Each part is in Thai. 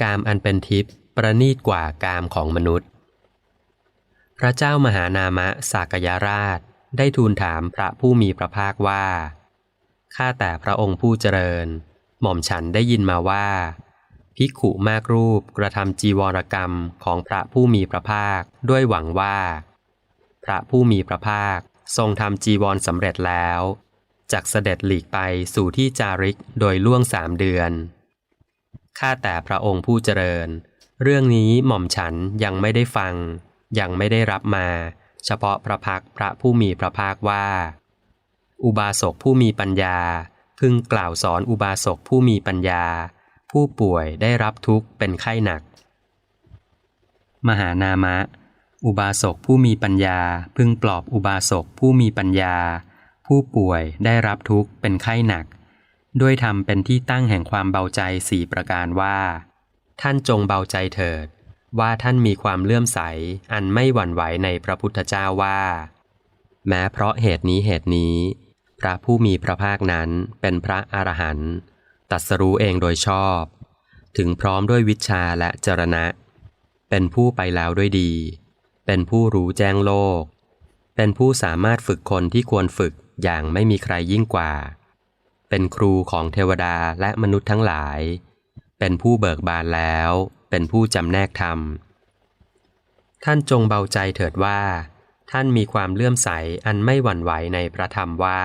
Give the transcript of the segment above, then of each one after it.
กามอันเป็นทิพย์ประณีตกว่ากามของมนุษย์ พระเจ้ามหานามะสากยราชได้ทูลถามพระผู้มีพระภาคว่า ข้าแต่พระองค์ผู้เจริญ หม่อมฉันได้ยินมาว่า ภิกขุมากรูปกระทำจีวรกรรมของพระผู้มีพระภาคด้วยหวังว่า พระผู้มีพระภาคทรงทำจีวรสำเร็จแล้ว จากเสด็จหลีกไปสู่ที่จาริกโดยล่วงสามเดือน ข้าแต่พระองค์ผู้เจริญ เรื่องนี้หม่อมฉันยังไม่ได้ฟัง ยังไม่ได้รับมา เฉพาะพระพักพระผู้มีพระภาคว่า อุบาสกผู้มีปัญญา พึงกล่าวสอนอุบาสกผู้มีปัญญา ผู้ป่วยได้รับทุกข์เป็นไข้หนัก มหานามะ อุบาสกผู้มีปัญญา พึงปลอบอุบาสกผู้มีปัญญา ผู้ป่วยได้รับทุกข์เป็นไข้หนัก ด้วยทำเป็นที่ตั้งแห่งความเบาใจสี่ประการว่า ท่านจงเบาใจเถิด ว่าท่านมีความเลื่อมใส อันไม่หวั่นไหวในพระพุทธเจ้าว่า แม้เพราะเหตุนี้เหตุนี้ พระผู้มีพระภาคนั้นเป็นพระอรหันต์ตรัสรู้เองโดยชอบ ถึงพร้อมด้วยวิชาและจรณะ เป็นผู้ไปแล้วด้วยดี เป็นผู้รู้แจ้งโลก เป็นผู้สามารถฝึกคนที่ควรฝึกอย่างไม่มีใครยิ่งกว่า เป็นครูของเทวดาและมนุษย์ทั้งหลาย เป็นผู้เบิกบานแล้ว เป็นผู้จำแนกธรรม ท่านจงเบาใจเถิดว่า ท่านมีความเลื่อมใสอันไม่หวั่นไหวในพระธรรมว่า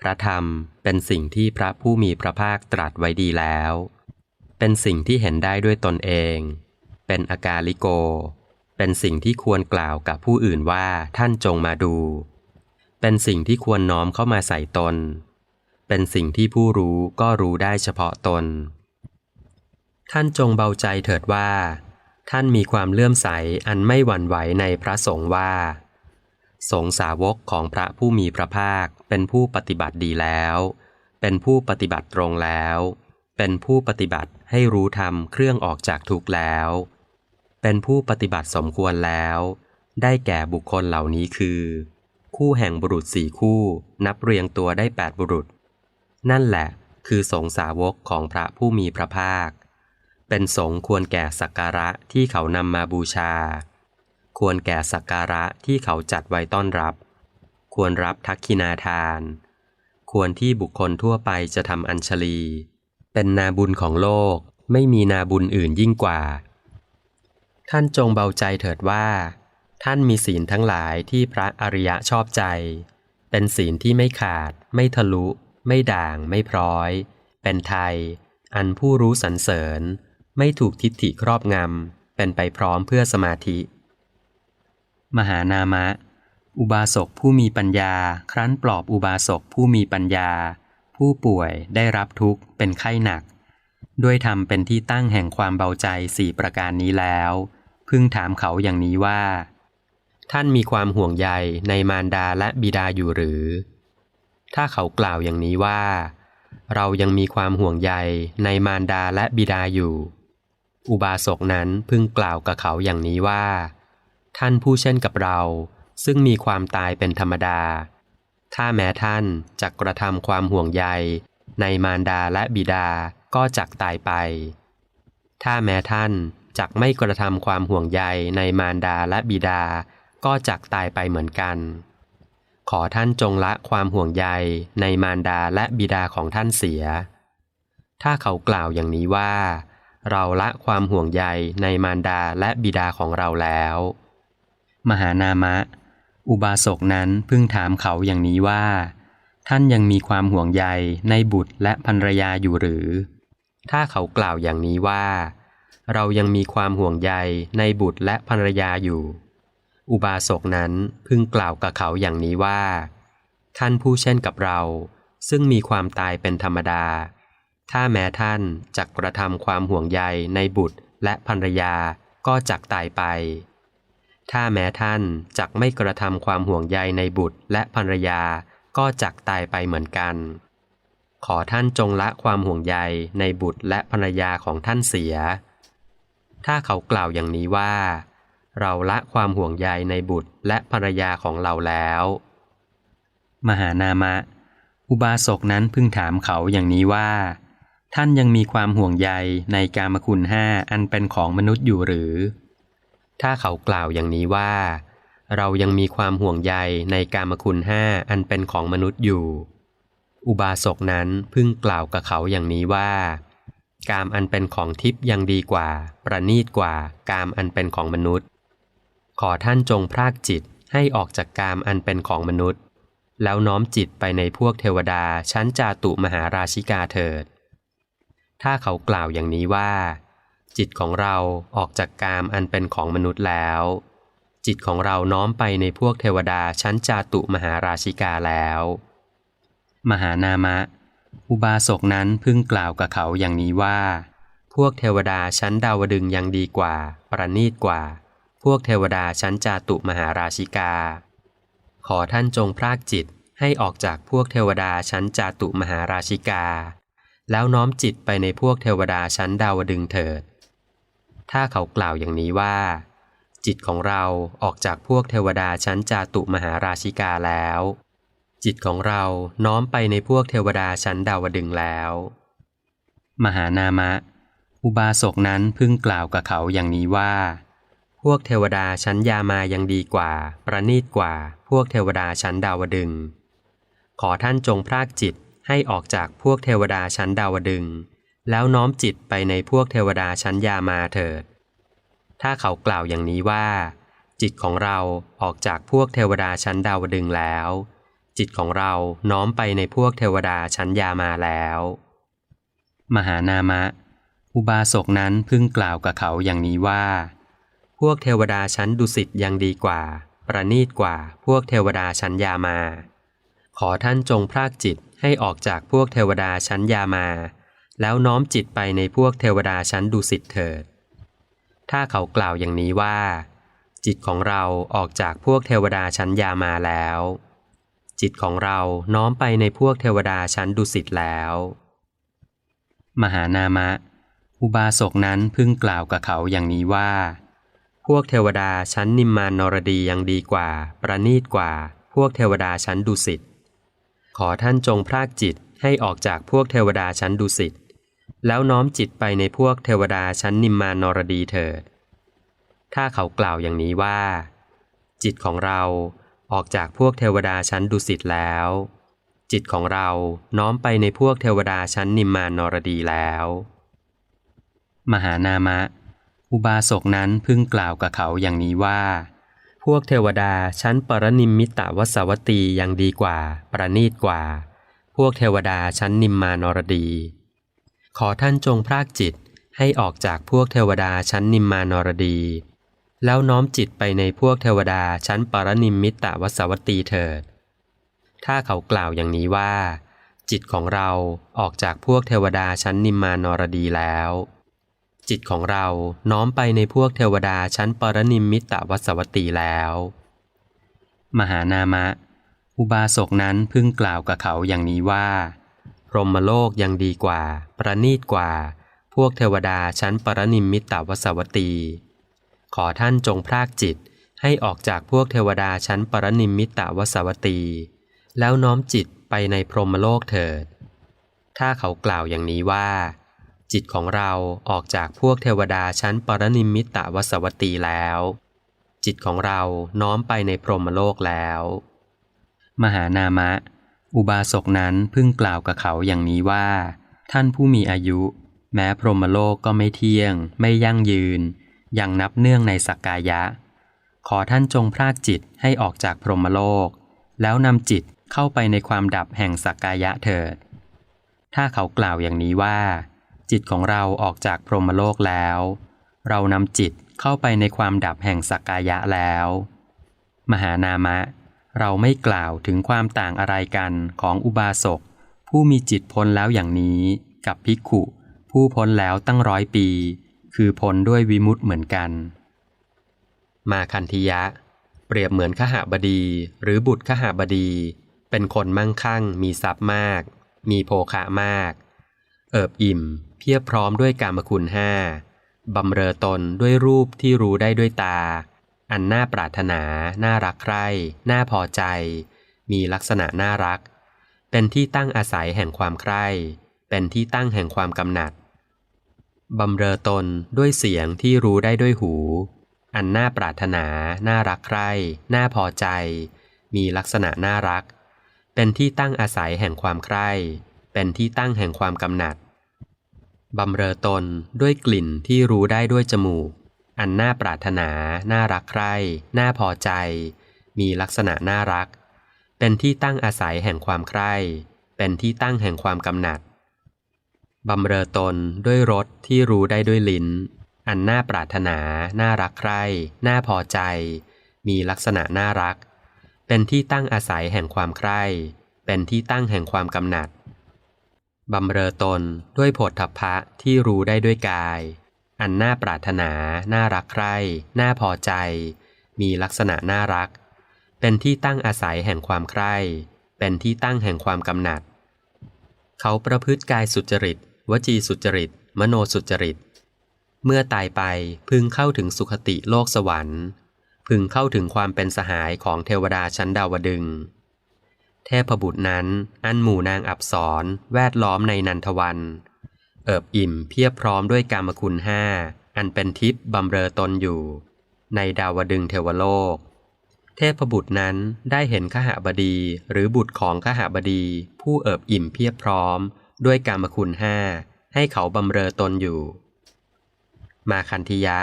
พระธรรมเป็นสิ่งที่พระผู้มีพระภาคตรัสไว้ดีแล้ว เป็นสิ่งที่เห็นได้ด้วยตนเอง เป็นอากาลิโก เป็นสิ่งที่ควรกล่าวกับผู้อื่นว่าท่านจงมาดู เป็นสิ่งที่ควรน้อมเข้ามาใส่ตน เป็นสิ่งที่ผู้รู้ก็รู้ได้เฉพาะตน ท่านจงเบาใจเถิดว่า ท่านมีความเลื่อมใสอันไม่หวั่นไหวในพระสงฆ์ว่า สงสาวกของพระผู้มีพระภาคเป็นผู้ปฏิบัติดีแล้ว เป็นผู้ปฏิบัติตรงแล้ว เป็นผู้ปฏิบัติให้รู้ธรรมเครื่องออกจากทุกข์แล้ว เป็นผู้ปฏิบัติสมควรแล้ว ได้แก่บุคคลเหล่านี้คือ คู่แห่งบุรุษสี่คู่นับเรียงตัวได้แปดบุรุษ นั่นแหละคือสงสาวกของพระผู้มีพระภาค เป็นสงควรแก่สักการะที่เขานำมาบูชา ควรแก่สักการะที่เขาจัดไว้ต้อนรับ ควรรับทักขินาทาน ควรที่บุคคลทั่วไปจะทำอัญชลี เป็นนาบุญของโลกไม่มีนาบุญอื่นยิ่งกว่า ท่านจงเบาใจเถิดว่า ท่านมีศีลทั้งหลายที่พระอริยะชอบใจ เป็นศีลที่ไม่ขาดไม่ทะลุ ไม่ด่างไม่พร้อย เป็นไทย อันผู้รู้สรรเสริญ ไม่ถูกทิฏฐิครอบงำ เป็นไปพร้อมเพื่อสมาธิ มหานามะ อุบาสกผู้มีปัญญา ครั้นปลอบอุบาสกผู้มีปัญญา ผู้ป่วยได้รับทุกข์เป็นไข้หนัก ด้วยทำเป็นที่ตั้งแห่งความเบาใจสี่ประการนี้แล้ว พึงถามเขาอย่างนี้ว่า ท่านมีความห่วงใยในมารดาและบิดาอยู่หรือ ถ้าเขากล่าวอย่างนี้ว่า เรายังมีความห่วงใยในมารดาและบิดาอยู่ อุบาสกนั้นพึงกล่าวกับเขาอย่างนี้ว่า ท่านผู้เช่นกับเรา ซึ่งมีความตายเป็นธรรมดา ถ้าแม้ท่านจะกระทำความห่วงใย ในมารดาและบิดาก็จักตายไป ถ้าแม้ท่านจักไม่กระทำความห่วงใยในมารดาและบิดา ก็จักตายไปเหมือนกัน ขอท่านจงละความห่วงใยในมารดาและบิดาของท่านเสีย ถ้าเขากล่าวอย่างนี้ว่า เราละความห่วงใยในมารดาและบิดาของเราแล้ว มหานามะ อุบาสกนั้นพึงถามเขาอย่างนี้ว่า ท่านยังมีความห่วงใยในบุตรและภรรยาอยู่หรือ ถ้าเขากล่าวอย่างนี้ว่า เรายังมีความห่วงใยในบุตรและภรรยาอยู่ อุบาสกนั้นพึงกล่าวกับเขาอย่างนี้ว่า ท่านผู้เช่นกับเรา ซึ่งมีความตายเป็นธรรมดา ถ้าแม้ท่านจักกระทำความห่วงใยในบุตรและภรรยาก็จักตายไป ถ้าแม้ท่านจักไม่กระทำความห่วงใยในบุตรและภรรยาก็จักตายไปเหมือนกัน ขอท่านจงละความห่วงใยในบุตรและภรรยาของท่านเสีย ถ้าเขากล่าวอย่างนี้ว่า เราละความห่วงใยในบุตรและภรรยาของเราแล้ว มหานามะ อุบาสกนั้นพึงถามเขาอย่างนี้ว่า ท่านยังมีความห่วงใยในกามคุณห้าอันเป็นของมนุษย์อยู่หรือ ถ้าเขากล่าวอย่างนี้ว่า เรายังมีความห่วงใยในกามคุณห้าอันเป็นของมนุษย์อยู่ อุบาสกนั้นพึ่งกล่าวกับเขาอย่างนี้ว่ากามอันเป็นของทิพย์ยังดีกว่า ประณีตกว่ากามอันเป็นของมนุษย์ ขอท่านจงพรากจิตให้ออกจากกามอันเป็นของมนุษย์ แล้วน้อมจิตไปในพวกเทวดาชั้นจาตุมหาราชิกาเถิด ถ้าเขากล่าวอย่างนี้ว่า จิตของเราออกจากกามอันเป็นของมนุษย์แล้ว จิตของเราน้อมไปในพวกเทวดาชั้นจาตุมหาราชิกาแล้ว มหานามะ อุบาสกนั้นพึ่งกล่าวกับเขาอย่างนี้ว่า พวกเทวดาชั้นดาวดึงยังดีกว่า ประณีตกว่า พวกเทวดาชั้นจาตุมหาราชิกา ขอท่านจงพรากจิตให้ออกจากพวกเทวดาชั้นจาตุมหาราชิกา แล้วน้อมจิตไปในพวกเทวดาชั้นดาวดึงเถิด ถ้าเขากล่าวอย่างนี้ว่า จิตของเราออกจากพวกเทวดาชั้นจาตุมหาราชิกาแล้ว จิตของเราน้อมไปในพวกเทวดาชั้นดาวดึงแล้ว มหานามะ อุบาสกนั้นพึ่งกล่าวกับเขาอย่างนี้ว่า พวกเทวดาชั้นยามายังดีกว่า ประณีตกว่า พวกเทวดาชั้นดาวดึง ขอท่านจงพรากจิตให้ออกจากพวกเทวดาชั้นดาวดึง แล้วน้อมจิตไปในพวกเทวดาชั้นยามาเถิด ถ้าเขากล่าวอย่างนี้ว่า จิตของเราออกจากพวกเทวดาชั้นดาวดึงแล้ว จิตของเราน้อมไปในพวกเทวดาชั้นยามาแล้ว มหานามะ อุบาสกนั้นพึ่งกล่าวกับเขาอย่างนี้ว่า พวกเทวดาชั้นดุสิตยังดีกว่า ประณีตกว่าพวกเทวดาชั้นยามา ขอท่านจงพรากจิตให้ออกจากพวกเทวดาชั้นยามา แล้วน้อมจิตไปในพวกเทวดาชั้นดุสิตเถิด ถ้าเขากล่าวอย่างนี้ว่า จิตของเราออกจากพวกเทวดาชั้นยามาแล้ว จิตของเราน้อมไปในพวกเทวดาชั้นดุสิตแล้ว มหานามะ อุบาสกนั้นพึ่งกล่าวกับเขาอย่างนี้ว่า วกเทวดาชั้นนิมมานนรดียังดีกว่า ประณีตกว่า พวกเทวดาชั้นดุสิต ขอท่านจงพรากจิตให้ออกจากพวกเทวดาชั้นดุสิต แล้วน้อมจิตไปในพวกเทวดาชั้นนิมมานนรดีเถิด ถ้าเขากล่าวอย่างนี้ว่า จิตของเราออกจากพวกเทวดาชั้นดุสิตแล้ว จิตของเราน้อมไปในพวกเทวดาชั้นนิมมานนรดีแล้ว มหานามะ อุบาสกนั้นพึ่งกล่าวกับเขาอย่างนี้ว่า พวกเทวดาชั้นปรนิมมิตวสวัตตียังดีกว่า ประณีตกว่า พวกเทวดาชั้นนิมมานรดี ขอท่านจงพรากจิตให้ออกจากพวกเทวดาชั้นนิมมานรดี แล้วน้อมจิตไปในพวกเทวดาชั้นปรนิมมิตวสวัตตีเถิด ถ้าเขากล่าวอย่างนี้ว่า จิตของเราออกจากพวกเทวดาชั้นนิมมานรดีแล้ว จิตของเราน้อมไปในพวกเทวดาชั้นปรนิมมิตวสวัตตีแล้ว มหานามะ อุบาสกนั้นพึ่งกล่าวกับเขาอย่างนี้ว่า พรหมโลกยังดีกว่า ประณีตกว่า พวกเทวดาชั้นปรนิมมิตวสวัตตี ขอท่านจงพรากจิตให้ออกจากพวกเทวดาชั้นปรนิมมิตวสวัตตีแล้วน้อมจิตไปในพรหมโลกเถิด ถ้าเขากล่าวอย่างนี้ว่า จิตของเราออกจากพวกเทวดาชั้นปรนิมิตวสวัตตีแล้ว จิตของเราน้อมไปในพรหมโลกแล้ว มหานามะ อุบาสกนั้นพึ่งกล่าวกับเขาอย่างนี้ว่า ท่านผู้มีอายุ แม้พรหมโลกก็ไม่เที่ยง ไม่ยั่งยืน ยังนับเนื่องในสักกายะ ขอท่านจงพรากจิตให้ออกจากพรหมโลก แล้วนำจิตเข้าไปในความดับแห่งสักกายะเถิด ถ้าเขากล่าวอย่างนี้ว่า จิตของเราออกจากพรหมโลกแล้ว เรานำจิตเข้าไปในความดับแห่งสักกายะแล้ว มหานามะ เราไม่กล่าวถึงความต่างอะไรกันของอุบาสก ผู้มีจิตพ้นแล้วอย่างนี้ กับภิกขุ ผู้พ้นแล้วตั้งร้อยปี คือพ้นด้วยวิมุตต์เหมือนกัน มาคันธิยะ เปรียบเหมือนขหบดีหรือบุตรขหบดี เป็นคนมั่งคั่ง มีทรัพย์มาก มีโภคะมาก เอิบอิ่ม เพียบพร้อมด้วยกามคุณห้าบำเรอตนด้วยรูปที่รู้ได้ด้วยตา อันน่าปรารถนา น่ารักใคร่ น่าพอใจ มีลักษณะน่ารัก เป็นที่ตั้งอาศัยแห่งความใคร่เเป็นที่ตั้งแห่งความกำหนัด บำเรอตนด้วยเสียงที่รู้ได้ด้วยหู อันน่าปรารถนา น่ารักใคร่ น่าพอใจ มีลักษณะน่ารัก เป็นที่ตั้งอาศัยแห่งความใคร่ เป็นที่ตั้งแห่งความกำหนัด บำเรอตนด้วยกลิ่นที่รู้ได้ด้วยจมูก อันน่าปรารถนา น่ารักใคร่ น่าพอใจ มีลักษณะน่ารัก เป็นที่ตั้งอาศัยแห่งความใคร่ เป็นที่ตั้งแห่งความกำหนัด บำเรอตนด้วยรสที่รู้ได้ด้วยลิ้น อันน่าปรารถนา น่ารักใคร่ น่าพอใจ มีลักษณะน่ารัก เป็นที่ตั้งอาศัยแห่งความใคร่ เป็นที่ตั้งแห่งความกำหนัด บำเรอตนด้วยโผฏฐัพพะที่รู้ได้ด้วยกาย อันน่าปรารถนา น่ารักใคร่ น่าพอใจ มีลักษณะน่ารัก เป็นที่ตั้งอาศัยแห่งความใคร่ เป็นที่ตั้งแห่งความกำหนัด เขาประพฤติกายสุจริต วจีสุจริต มโนสุจริต เมื่อตายไปพึงเข้าถึงสุคติโลกสวรรค์ พึงเข้าถึงความเป็นสหายของเทวดาชั้นดาวดึงส์ เทพบุตรนั้น อันหมู่นางอับสรแวดล้อมในนันทวัน เอิบอิ่มเพียบพร้อมด้วยกามคุณห้า อันเป็นทิพย์บำเรอตนอยู่ ในดาวดึงเทวโลก เทพบุตรนั้นได้เห็นขหบดีหรือบุตรของขหบดี ผู้เอิบอิ่มเพียบพร้อม ด้วยกามคุณห้าให้เขาบำเรอตนอยู่ มาคันธิยะ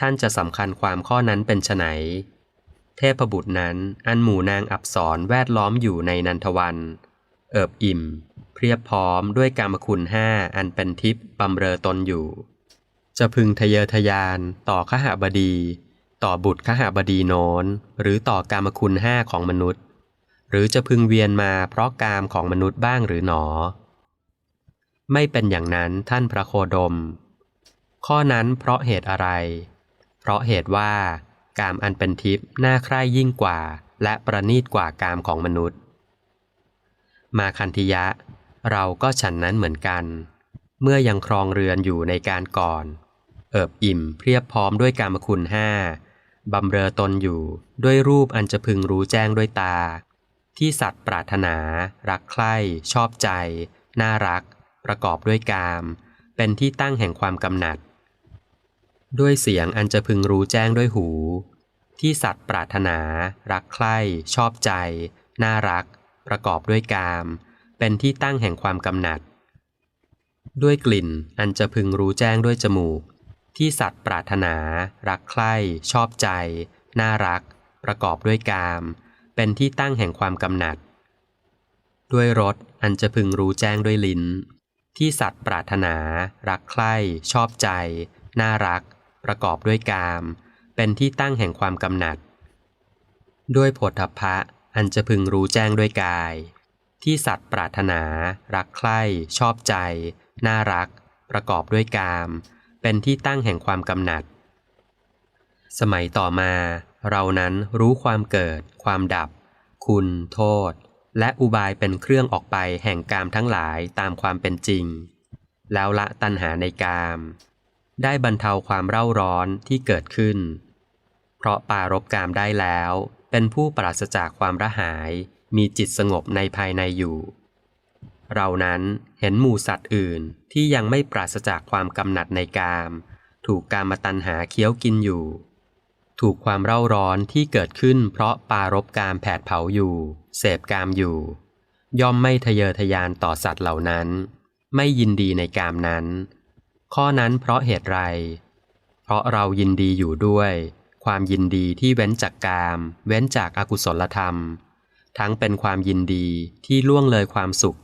ท่านจะสำคัญความข้อนั้นเป็นไฉน เทพบุตรนั้นอันหมู่นางอับสรแวดล้อมอยู่ในนันทวัน เอิบอิ่ม เพียบพร้อมด้วยกามคุณห้าอันเป็นทิพย์บำเรอตนอยู่ จะพึงทะเยอทะยานต่อขหาบดี ต่อบุตรขหาบดีโนนหรือต่อกามคุณห้าของมนุษย์ หรือจะพึงเวียนมาเพราะกามของมนุษย์บ้างหรือหนอ ไม่เป็นอย่างนั้นท่านพระโคดม ข้อนั้นเพราะเหตุอะไร เพราะเหตุว่า กามอันเป็นทิพย์น่าใคร่ยิ่งกว่า และประณีตกว่ากามของมนุษย์ มาคันธิยะ เราก็ฉันนั้นเหมือนกัน เมื่อยังครองเรือนอยู่ในการก่อน เอิบอิ่มเพียบพร้อมด้วยกามคุณห้าบำเรอตนอยู่ด้วยรูปอันจะพึงรู้แจ้งด้วยตา ที่สัตว์ปรารถนา รักใคร่ ชอบใจ น่ารัก ประกอบด้วยกาม เป็นที่ตั้งแห่งความกำหนัด ด้วยเสียงอันจะพึงรู้แจ้งด้วยหู ที่สัตว์ปรารถนา รักใคร่ชอบใจ น่ารัก ประกอบด้วยกาม เป็นที่ตั้งแห่งความกำหนัด ด้วยกลิ่นอันจะพึงรู้แจ้งด้วยจมูก ที่สัตว์ปรารถนา รักใคร่ชอบใจ น่ารัก ประกอบด้วยกาม เป็นที่ตั้งแห่งความกำหนัด ด้วยรสอันจะพึงรู้แจ้งด้วยลิ้น ที่สัตว์ปรารถนา รักใคร่ชอบใจ น่ารัก ประกอบด้วยกาม เป็นที่ตั้งแห่งความกำหนัด ด้วยโผฏฐัพพะอันจะพึงรู้แจ้งด้วยกาย ที่สัตว์ปรารถนา รักใคร่ ชอบใจ น่ารัก ประกอบด้วยกาม เป็นที่ตั้งแห่งความกำหนัด สมัยต่อมา เรานั้นรู้ความเกิด ความดับ คุณ โทษ และอุบายเป็นเครื่องออกไปแห่งกามทั้งหลายตามความเป็นจริง แล้วละตัณหาในกาม ได้บรรเทาความเร่าร้อนที่เกิดขึ้น เพราะปารบกามได้แล้ว เป็นผู้ปราศจากความระหาย มีจิตสงบในภายในอยู่ เรานั้นเห็นหมู่สัตว์อื่นที่ยังไม่ปราศจากความกำหนัดในกาม ถูกกามตัณหาเคี้ยวกินอยู่ ถูกความเร่าร้อนที่เกิดขึ้น เพราะปารบกามแผดเผาอยู่ เสพกามอยู่ ย่อมไม่ทะเยอทะยานต่อสัตว์เหล่านั้น ไม่ยินดีในกามนั้น ข้อนั้นเพราะเหตุไร เพราะเรายินดีอยู่ด้วย ความยินดีที่เว้นจากกาม เว้นจากอากุศลธรรม ทั้งเป็นความยินดีที่ล่วงเลยความสุข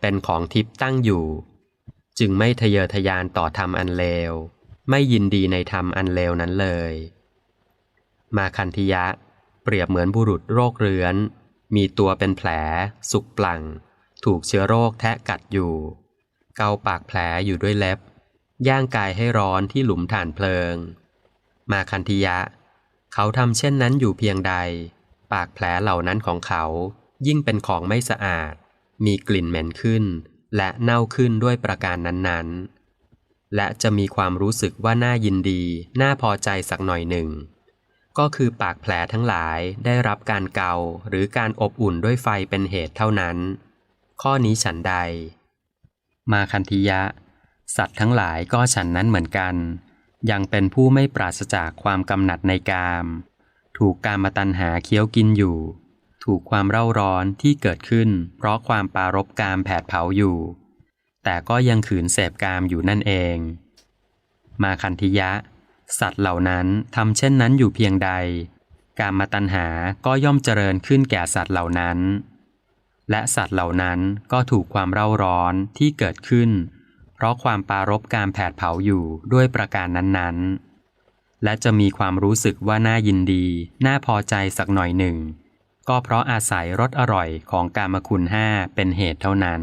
เป็นของทิพย์ตั้งอยู่ จึงไม่ทะเยอทะยานต่อธรรมอันเลว ไม่ยินดีในธรรมอันเลวนั้นเลย มาคันธิยะ เปรียบเหมือนบุรุษโรคเรื้อน มีตัวเป็นแผล สุกปลั่ง ถูกเชื้อโรคแทะกัดอยู่ เกาปากแผลอยู่ด้วยเล็บ ย่างกายให้ร้อนที่หลุมฐานเพลิง มาคันธิยะ เขาทำเช่นนั้นอยู่เพียงใด ปากแผลเหล่านั้นของเขา ยิ่งเป็นของไม่สะอาด มีกลิ่นเหม็นขึ้น และเน่าขึ้นด้วยประการนั้นๆ และจะมีความรู้สึกว่าน่ายินดี น่าพอใจสักหน่อยหนึ่ง ก็คือปากแผลทั้งหลายได้รับการเกาหรือการอบอุ่นด้วยไฟเป็นเหตุเท่านั้น ข้อนี้ฉันใด มาคันธิยะ สัตว์ทั้งหลายก็ฉันนั้นเหมือนกัน ยังเป็นผู้ไม่ปราศจากความกำหนัดในกาม ถูกกามตัณหาเคี้ยวกินอยู่ ถูกความเร่าร้อนที่เกิดขึ้น เพราะความปารบกามแผดเผาอยู่ แต่ก็ยังขืนเสพกามอยู่นั่นเอง มาคันธิยะ สัตว์เหล่านั้นทำเช่นนั้นอยู่เพียงใด กามตัณหาก็ย่อมเจริญขึ้นแก่สัตว์เหล่านั้น และสัตว์เหล่านั้นก็ถูกความเร่าร้อนที่เกิดขึ้น เพราะความปารบการแผดเผาอยู่ด้วยประการนั้นๆ และจะมีความรู้สึกว่าน่ายินดี น่าพอใจสักหน่อยหนึ่ง ก็เพราะอาศัยรสอร่อยของกามคุณห้าเป็นเหตุเท่านั้น